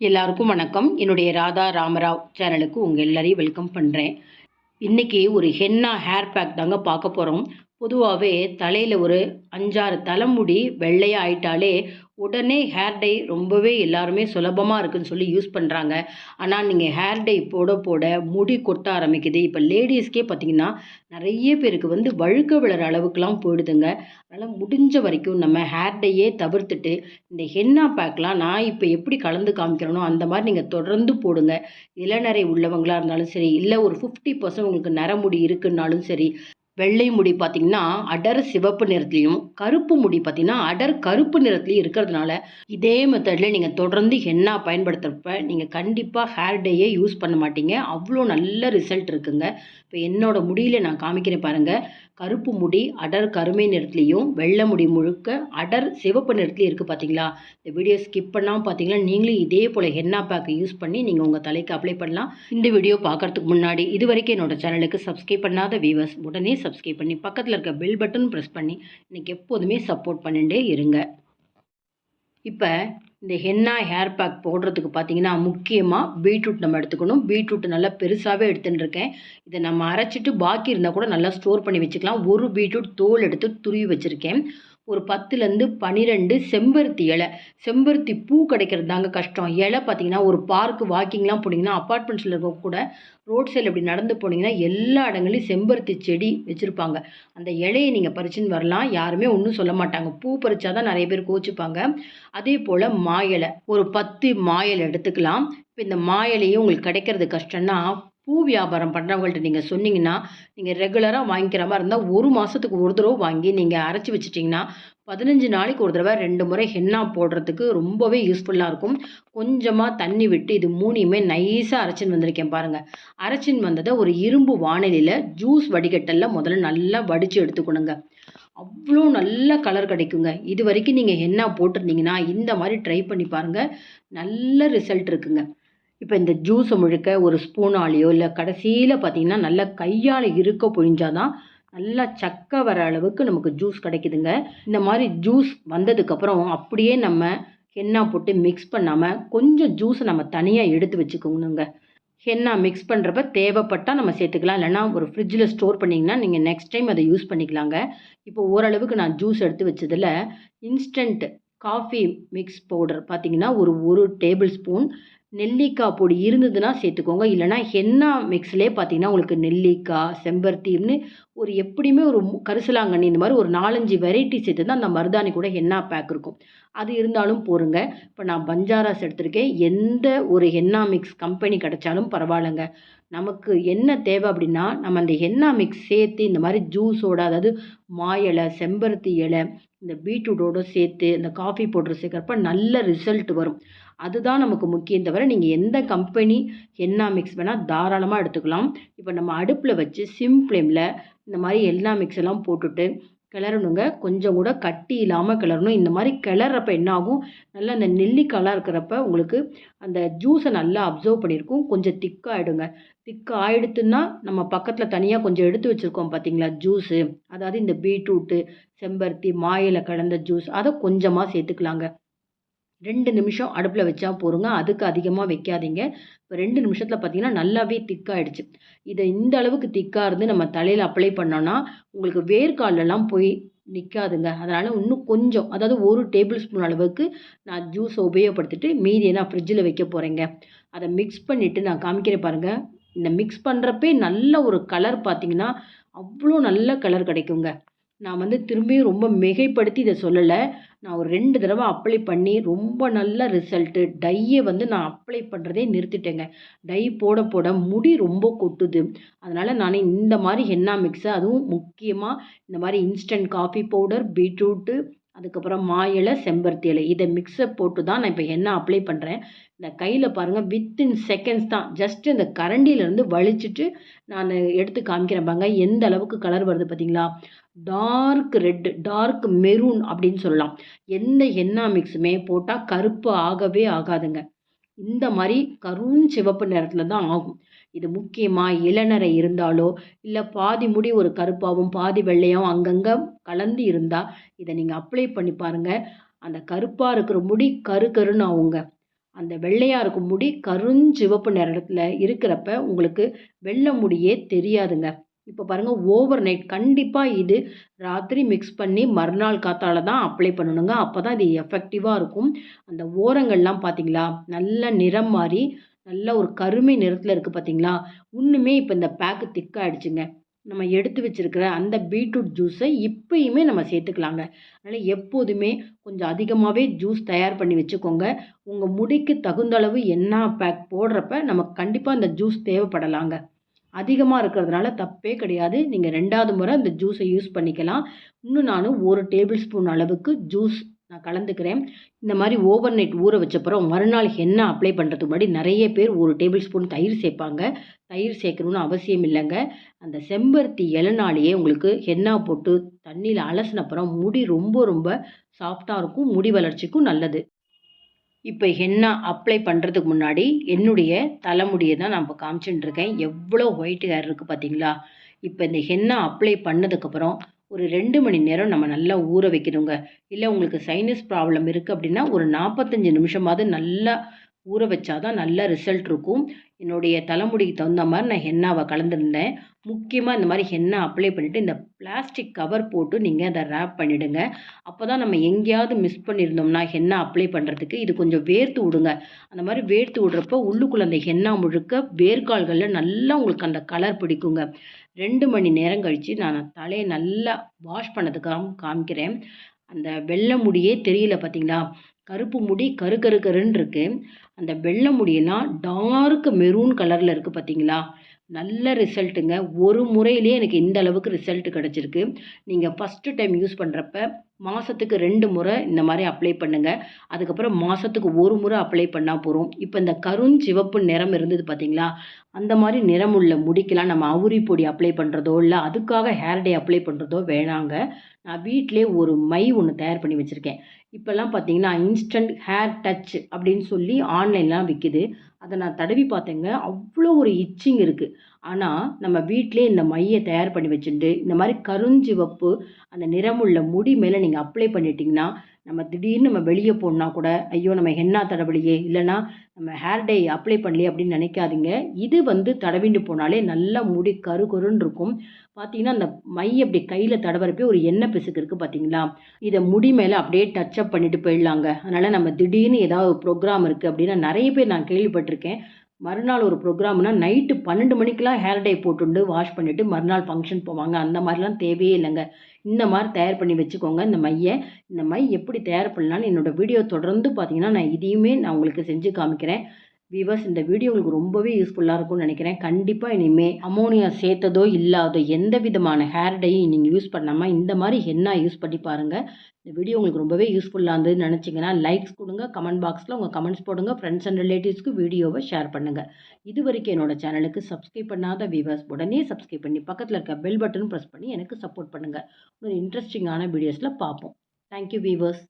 எல்லாருக்கும் வணக்கம். என்னுடைய ராதா ராமராவ் சேனலுக்கு உங்கள் எல்லாரையும் வெல்கம் பண்ணுறேன் இன்றைக்கி ஒரு ஹென்னா ஹேர் பேக் தாங்க பார்க்க போகிறோம் பொதுவாகவே தலையில் ஒரு அஞ்சாறு தலைமுடி வெள்ளையாக ஆயிட்டாலே உடனே ஹேர் டை ரொம்பவே எல்லாருமே சுலபமாக இருக்குதுன்னு சொல்லி யூஸ் பண்ணுறாங்க ஆனால் நீங்கள் ஹேர் டை போட போட முடி கொட்ட ஆரம்பிக்குது. இப்போ லேடிஸ்க்கே பார்த்தீங்கன்னா நிறைய பேருக்கு வந்து வழுக்க விழுற அளவுக்குலாம் போயிடுதுங்க. அதனால் முடிஞ்ச வரைக்கும் நம்ம ஹேர் டையே தவிர்த்துட்டு இந்த ஹென்னா பேக்லாம் நான் இப்போ எப்படி கலந்து காமிக்கிறேனோ அந்த மாதிரி நீங்கள் தொடர்ந்து போடுங்க. இளநரை உள்ளவங்களாக இருந்தாலும் சரி இல்லை ஒரு ஃபிஃப்டி பர்சன்ட் உங்களுக்கு நரமுடி இருக்குன்னாலும் சரி வெள்ளை முடி பார்த்திங்கன்னா அடர் சிவப்பு நிறத்துலையும் கருப்பு முடி பார்த்திங்கன்னா அடர் கருப்பு நிறத்துலையும் இருக்கிறதுனால இதே மெத்தடில் நீங்கள் தொடர்ந்து ஹென்னா பயன்படுத்துகிறப்ப நீங்கள் கண்டிப்பாக ஹேர் டேயே யூஸ் பண்ண மாட்டீங்க. அவ்வளோ நல்ல ரிசல்ட் இருக்குங்க. இப்போ என்னோடய முடியில் நான் காமிக்கிறேன் பாருங்கள் கருப்பு முடி அடர் கருமை நிறத்துலையும் வெள்ளை முடி முழுக்க அடர் சிவப்பு நிறத்துலையும் இருக்குது பார்த்தீங்களா இந்த வீடியோ ஸ்கிப் பண்ணாமல் பார்த்தீங்கன்னா நீங்களும் இதே போல் ஹென்னா பேக்கை யூஸ் பண்ணி நீங்கள் உங்கள் தலைக்கு அப்ளை பண்ணலாம். இந்த வீடியோ பார்க்குறதுக்கு முன்னாடி இது வரைக்கும் என்னோட சேனலுக்கு சப்ஸ்கிரைப் பண்ணாத வியூவர்ஸ் உடனே சப்ஸ்கிரைப் பண்ணி பக்கத்தில் இருக்க பெல் பட்டன் ப்ரெஸ் பண்ணி எனக்கு எப்போதுமே சப்போர்ட் பண்ணிகிட்டே இருங்க. இப்போ இந்த ஹென்னா ஹேர் பேக் போடுறதுக்கு பார்த்தீங்கன்னா முக்கியமாக பீட்ரூட் நம்ம எடுத்துக்கணும். பீட்ரூட் நல்லா பெருசாகவே எடுத்துன்னு இருக்கேன் இதை நம்ம அரைச்சிட்டு பாக்கி இருந்தால் கூட நல்லா ஸ்டோர் பண்ணி வச்சுக்கலாம். ஒரு பீட்ரூட் தோல் எடுத்து துருவி வச்சுருக்கேன். ஒரு பத்துலேருந்து பன்னிரெண்டு செம்பருத்தி இலை. செம்பருத்தி பூ கிடைக்கிறது தாங்க கஷ்டம். இலை பார்த்தீங்கன்னா ஒரு பார்க்கு வாக்கிங்லாம் போனீங்கன்னா அப்பார்ட்மெண்ட்ஸில் இருக்க கூட ரோட் சைடில் இப்படி நடந்து போனீங்கன்னா எல்லா இடங்களையும் செம்பருத்தி செடி வச்சுருப்பாங்க. அந்த இலையை நீங்கள் பறிச்சுன்னு வரலாம். யாருமே ஒன்றும் சொல்ல மாட்டாங்க. பூ பறிச்சா தான் நிறைய பேர் கோச்சிப்பாங்க. அதே போல் மாயலை. ஒரு பத்து மாயலை எடுத்துக்கலாம். இப்போ இந்த மாயலையும் உங்களுக்கு கிடைக்கிறது கஷ்டம்னா பூ வியாபாரம் பண்ணுறவங்கள்ட்ட நீங்கள் சொன்னீங்கன்னா நீங்கள் ரெகுலராக வாங்கிக்கிற மாதிரி இருந்தால் ஒரு மாதத்துக்கு ஒரு தடவை வாங்கி நீங்கள் அரைச்சி வச்சிட்டிங்கன்னா பதினஞ்சு நாளைக்கு ஒரு தடவை ரெண்டு முறை ஹென்னா போடுறதுக்கு ரொம்பவே யூஸ்ஃபுல்லாக இருக்கும். கொஞ்சமாக தண்ணி விட்டு இது மூணையுமே நைஸாக அரைச்சின்னு வந்திருக்கேன் பாருங்கள் அரைச்சின்னு வந்ததை ஒரு இரும்பு வானிலையில் ஜூஸ் வடிகட்டலில் முதல்ல நல்லா வடித்து எடுத்துக்கணுங்க. அவ்வளோ நல்ல கலர் கிடைக்குங்க. இது வரைக்கும் நீங்கள் என்ன போட்டிருந்தீங்கன்னா இந்த மாதிரி ட்ரை பண்ணி பாருங்கள் நல்ல ரிசல்ட் இருக்குங்க. இப்போ இந்த ஜூஸை முழுக்க ஒரு ஸ்பூனாலேயோ இல்லை கடைசியில் பார்த்தீங்கன்னா நல்லா கையால் இருக்க பொழிஞ்சாதான் நல்லா சக்கை வர அளவுக்கு நமக்கு ஜூஸ் கிடைக்குதுங்க. இந்த மாதிரி ஜூஸ் வந்ததுக்கப்புறம் அப்படியே நம்ம ஹென்னா போட்டு மிக்ஸ் பண்ணாமல் கொஞ்சம் ஜூஸை நம்ம தனியாக எடுத்து வச்சுக்கோங்கணுங்க ஹென்னா மிக்ஸ் பண்ணுறப்ப தேவைப்பட்டால் நம்ம சேர்த்துக்கலாம். இல்லைனா ஒரு ஃப்ரிட்ஜில் ஸ்டோர் பண்ணிங்கன்னா நீங்கள் நெக்ஸ்ட் டைம் அதை யூஸ் பண்ணிக்கலாங்க. இப்போ ஓரளவுக்கு நான் ஜூஸ் எடுத்து வச்சதில் இன்ஸ்டன்ட் காஃபி மிக்ஸ் பவுடர் பார்த்தீங்கன்னா ஒரு ஒரு டேபிள் ஸ்பூன் நெல்லிக்காய் பொடி இருந்ததுன்னா சேர்த்துக்கோங்க. இல்லைனா ஹென்னா மிக்ஸ்லேயே பார்த்தீங்கன்னா உங்களுக்கு நெல்லிக்காய் செம்பருத்தின்னு ஒரு எப்படியுமே ஒரு கரிசலாங்கண்ணி இந்த மாதிரி ஒரு நாலஞ்சு வெரைட்டி சேர்த்து தான் அந்த மருதாணி கூட ஹென்னா பேக் இருக்கும். அது இருந்தாலும் போருங்க இப்போ நான் பஞ்சாராஸ் எடுத்திருக்கேன். எந்த ஒரு ஹென்னா மிக்ஸ் கம்பெனி கிடைச்சாலும் பரவாயில்லைங்க. நமக்கு என்ன தேவை அப்படின்னா நம்ம அந்த எண்ணா மிக்ஸ் சேர்த்து இந்த மாதிரி ஜூஸோட அதாவது மா இலை செம்பருத்தி இலை இந்த பீட்ரூட்டோட சேர்த்து இந்த காஃபி பவுடர் சேர்க்குறப்ப நல்ல ரிசல்ட் வரும். அதுதான் நமக்கு முக்கியம் தவிர நீங்கள் எந்த கம்பெனி என்ன மிக்ஸ் வேணால் தாராளமாக எடுத்துக்கலாம். இப்போ நம்ம அடுப்பில் வச்சு சிம் ஃப்ளேமில் இந்த மாதிரி எல்லா மிக்ஸ் எல்லாம் போட்டுட்டு கிளறணுங்க. கொஞ்சம் கூட கட்டி இல்லாமல் கிளறணும். இந்த மாதிரி கிளறப்ப என்ன ஆகும்? நல்லா அந்த நெல்லிக்காலாம் இருக்கிறப்ப உங்களுக்கு அந்த ஜூஸை நல்லா அப்சர்வ் பண்ணியிருக்கும். கொஞ்சம் திக்காகிடுங்க திக்காக ஆயிடுத்துன்னா நம்ம பக்கத்தில் தனியாக கொஞ்சம் எடுத்து வச்சுருக்கோம் பார்த்தீங்களா ஜூஸு அதாவது இந்த பீட்ரூட்டு செம்பருத்தி மாயில் கலந்த ஜூஸ் அதை கொஞ்சமாக சேர்த்துக்கலாங்க. ரெண்டு நிமிஷம் அடுப்பில் வச்சா போருங்க அதுக்கு அதிகமாக வைக்காதீங்க. இப்போ ரெண்டு நிமிஷத்தில் பார்த்தீங்கன்னா நல்லாவே திக்காயிடுச்சு இதை இந்த அளவுக்கு திக்காக இருந்து நம்ம தலையில் அப்ளை பண்ணோன்னா உங்களுக்கு வேர்க்காலெல்லாம் போய் நிற்காதுங்க அதனால் இன்னும் கொஞ்சம் அதாவது ஒரு டேபிள் ஸ்பூன் அளவுக்கு நான் ஜூஸை உபயோகப்படுத்திட்டு மீதியை நான் ஃப்ரிட்ஜில் வைக்க போகிறேங்க அதை மிக்ஸ் பண்ணிவிட்டு நான் காமிக்கிறேன் பாருங்கள் இந்த மிக்ஸ் பண்ணுறப்பே நல்ல ஒரு கலர் பார்த்தீங்கன்னா அவ்வளோ நல்ல கலர் கிடைக்குங்க. நான் வந்து திரும்பியும் ரொம்ப மிகைப்படுத்தி இதை சொல்லலை. நான் ஒரு ரெண்டு தடவை அப்ளை பண்ணி ரொம்ப நல்ல ரிசல்ட்டு டையை வந்து நான் அப்ளை பண்ணுறதே நிறுத்திட்டேங்க. டை போட போட முடி ரொம்ப கொட்டுது. அதனால் நான் இந்த மாதிரி ஹென்னா மிக்ஸை அதுவும் முக்கியமாக இந்த மாதிரி இன்ஸ்டன்ட் காஃபி பவுடர் பீட்ரூட்டு அதுக்கப்புறம் மா இலை செம்பருத்தி இலை. இதை மிக்ஸை போட்டு தான் நான் இப்போ என்ன அப்ளை பண்ணுறேன் இந்த கையில் பாருங்கள் வித்தின் செகண்ட்ஸ் தான். ஜஸ்ட்டு இந்த கரண்டியிலேருந்து வலிச்சுட்டு நான் எடுத்து காமிக்கிறேன் பாங்க எந்த அளவுக்கு கலர் வருது பார்த்தீங்களா டார்க் ரெட் டார்க் மெரூன் அப்படின்னு சொல்லலாம். எந்த ஹென்னா மிக்ஸுமே போட்டால் கருப்பு ஆகவே ஆகாதுங்க. இந்த மாதிரி கரும் சிவப்பு நிறத்தில் தான் ஆகும். இது முக்கியமாக இளநரை இருந்தாலோ இல்லை பாதி முடி ஒரு கருப்பாகவும் பாதி வெள்ளையாகவும் அங்கங்கே கலந்து இருந்தால் இதை நீங்கள் அப்ளை பண்ணி பாருங்கள் அந்த கருப்பாக இருக்கிற முடி கரு கருன்னு ஆகுங்க. அந்த வெள்ளையாக இருக்கும் முடி கருஞ்சிவப்பு நிறத்தில் இருக்கிறப்ப உங்களுக்கு வெள்ளை முடியே தெரியாதுங்க. இப்போ பாருங்கள் ஓவர் நைட் கண்டிப்பாக இது ராத்திரி மிக்ஸ் பண்ணி மறுநாள் காத்தால தான் அப்ளை பண்ணணுங்க. அப்போ தான் இது எஃபெக்டிவாக இருக்கும். அந்த ஓரங்கள்லாம் பார்த்தீங்களா நல்ல நிறம் மாறி நல்ல ஒரு கருமை நிறத்தில் இருக்குது பார்த்தீங்களா இன்னுமே இப்போ இந்த பேக்கு திக்காகிடுச்சுங்க நம்ம எடுத்து வச்சுருக்கிற அந்த பீட்ரூட் ஜூஸை இப்பயுமே நம்ம சேர்த்துக்கலாங்க. அதனால் எப்போதுமே கொஞ்சம் அதிகமாகவே ஜூஸ் தயார் பண்ணி வச்சுக்கோங்க. உங்கள் முடிக்கு தகுந்த அளவு என்ன பேக் போடுறப்ப நமக்கு கண்டிப்பாக அந்த ஜூஸ் தேவைப்படலாங்க. அதிகமாக இருக்கிறதுனால தப்பே கிடையாது. நீங்கள் ரெண்டாவது முறை அந்த ஜூஸை யூஸ் பண்ணிக்கலாம். இன்னும் நான் ஒரு டேபிள் ஸ்பூன் அளவுக்கு ஜூஸ் நான் கலந்துக்கிறேன். இந்த மாதிரி ஓவர் நைட் ஊற வச்சப்பறம் மறுநாள் என்ன அப்ளை பண்ணுறதுக்கு முன்னாடி நிறைய பேர் ஒரு டேபிள் ஸ்பூன் தயிர் சேர்ப்பாங்க. தயிர் சேர்க்கணுன்னு அவசியம் இல்லைங்க. அந்த செம்பருத்தி இளநாளையே உங்களுக்கு ஹென்னா போட்டு தண்ணியில் அலசினப்புறம் முடி ரொம்ப ரொம்ப சாஃப்டாக இருக்கும். முடி வளர்ச்சிக்கும் நல்லது. இப்போ ஹென்னா அப்ளை பண்ணுறதுக்கு முன்னாடி என்னுடைய தலைமுடியை தான் நான் இப்போ காமிச்சுட்டு இருக்கேன். எவ்வளோ ஒயிட் ஹேர் இருக்குது பார்த்தீங்களா இப்போ இந்த ஹென்னா அப்ளை பண்ணதுக்கப்புறம் ஒரு ரெண்டு மணி நேரம் நம்ம நல்லா ஊற வைக்கணுங்க. இல்லை உங்களுக்கு சைனஸ் ப்ராப்ளம் இருக்குது அப்படின்னா ஒரு நாற்பத்தஞ்சு நிமிஷமாவது நல்லா ஊற வச்சாதான் நல்ல ரிசல்ட் இருக்கும். என்னுடைய தலைமுடிக்கு தகுந்த மாதிரி நான் ஹென்னாவை கலந்துருந்தேன். முக்கியமாக இந்த மாதிரி ஹென்னா அப்ளை பண்ணிவிட்டு இந்த பிளாஸ்டிக் கவர் போட்டு நீங்கள் அதை ரேப் பண்ணிவிடுங்க அப்போ தான் நம்ம எங்கேயாவது மிஸ் பண்ணியிருந்தோம்னா ஹென்னா அப்ளை பண்ணுறதுக்கு இது கொஞ்சம் வேர்த்து விடுங்க. அந்த மாதிரி வேர்த்து விடுறப்போ உள்ளுக்குள்ளே அந்த ஹென்னா முழுக்க வேர்க்கால்களில் நல்லா உங்களுக்கு அந்த கலர் பிடிக்குங்க. ரெண்டு மணி நேரம் கழித்து நான் தலையை நல்லா வாஷ் பண்ணதுக்காக காமிக்கிறேன். அந்த வெள்ளை முடியே தெரியல பார்த்தீங்களா கருப்பு முடி கரு கரு கருன்னு இருக்கு. அந்த வெள்ளை முடியெல்லாம் டார்க் மெரூன் கலரில் இருக்குது பார்த்தீங்களா நல்ல ரிசல்ட்டுங்க ஒரு முறையிலே எனக்கு இந்த அளவுக்கு ரிசல்ட் கிடச்சிருக்கு. நீங்கள் ஃபஸ்ட்டு டைம் யூஸ் பண்ணுறப்ப மாதத்துக்கு ரெண்டு முறை இந்த மாதிரி அப்ளை பண்ணுங்கள் அதுக்கப்புறம் மாதத்துக்கு ஒரு முறை அப்ளை பண்ணால் போகிறோம் இப்போ இந்த கருஞ்சிவப்பு நிறம் இருந்தது பார்த்தீங்களா அந்த மாதிரி நிறமுள்ள முடிக்கெலாம் நம்ம அவுரி பொடி அப்ளை பண்ணுறதோ இல்லை அதுக்காக ஹேர் டே அப்ளை பண்ணுறதோ வேணாங்க. நான் வீட்டிலே ஒரு மை ஒன்று தயார் பண்ணி வச்சுருக்கேன். இப்போல்லாம் பார்த்தீங்கன்னா இன்ஸ்டன்ட் ஹேர் டச் அப்படின்னு சொல்லி ஆன்லைன்லாம் விற்கிது அதை நான் தடவி பார்த்தேங்க. அவ்வளோ ஒரு இச்சிங் இருக்குது ஆனால் நம்ம வீட்டிலே இந்த மையை தயார் பண்ணி வச்சுட்டு இந்த மாதிரி கருஞ்சிவப்பு அந்த நிறமுள்ள முடி மேலே நீங்கள் அப்ளை பண்ணிட்டீங்கன்னா நம்ம திடீர்னு நம்ம வெளியே போகணுன்னா கூட ஐயோ நம்ம ஹென்னா தடவலையே இல்லைனா நம்ம ஹேர் டே அப்ளை பண்ணலையே அப்படின்னு நினைக்காதீங்க. இது வந்து தடவிண்டு போனாலே நல்லா முடி கரு கருன்னு இருக்கும். பார்த்தீங்கன்னா அந்த மை அப்படி கையில் தடவரப்பே ஒரு எண்ணெய் பிசுக்கு இருக்குது பார்த்தீங்களா இதை முடி மேலே அப்படியே டச்சப் பண்ணிட்டு போயிடலாங்க. அதனால் நம்ம திடீர்னு ஏதாவது ப்ரோக்ராம் இருக்குது அப்படின்னா நிறைய பேர் நான் கேள்விப்பட்டிருக்கேன். மறுநாள் ஒரு ப்ரோக்ராம்னா நைட்டு பன்னெண்டு மணிக்கெலாம் ஹேர் டை போட்டுண்டு வாஷ் பண்ணிவிட்டு மறுநாள் ஃபங்க்ஷன் போவாங்க. அந்த மாதிரிலாம் தேவையே இல்லைங்க. இந்த மாதிரி தயார் பண்ணி வச்சுக்கோங்க. இந்த மையை இந்த மை எப்படி தயார் பண்ணலான்னு என்னோடய வீடியோ தொடர்ந்து பார்த்தீங்கன்னா நான் இதையுமே நான் உங்களுக்கு செஞ்சு காமிக்கிறேன். விவர்ஸ் இந்த வீடியோ உங்களுக்கு ரொம்பவே யூஸ்ஃபுல்லாக இருக்கும்னு நினைக்கிறேன். கண்டிப்பாக இனிமேல் அமோனியா சேர்த்ததோ இல்லாதோ எந்த விதமான ஹேர் டையும் நீங்கள் யூஸ் பண்ணாமல் இந்த மாதிரி என்ன யூஸ் பண்ணி பாருங்கள் இந்த வீடியோ உங்களுக்கு ரொம்பவே யூஸ்ஃபுல்லாக இருந்ததுன்னு நினச்சிங்கன்னா லைக்ஸ் கொடுங்க. கமெண்ட் பாக்ஸில் உங்கள் கமெண்ட்ஸ் போடுங்க. ஃப்ரெண்ட்ஸ் அண்ட் ரிலேட்டிவ்ஸ்க்கு வீடியோவை ஷேர் பண்ணுங்கள் இது வரைக்கும் என்னோடய சேனலுக்கு சப்ஸ்கிரைப் பண்ணாத வியூவர்ஸ் உடனே சப்ஸ்கிரைப் பண்ணி பக்கத்தில் இருக்க பெல் பட்டன் ப்ரெஸ் பண்ணி எனக்கு சப்போர்ட் பண்ணுங்கள் ஒரு இன்ட்ரெஸ்டிங்கான வீடியோஸில் பார்ப்போம். Thank you viewers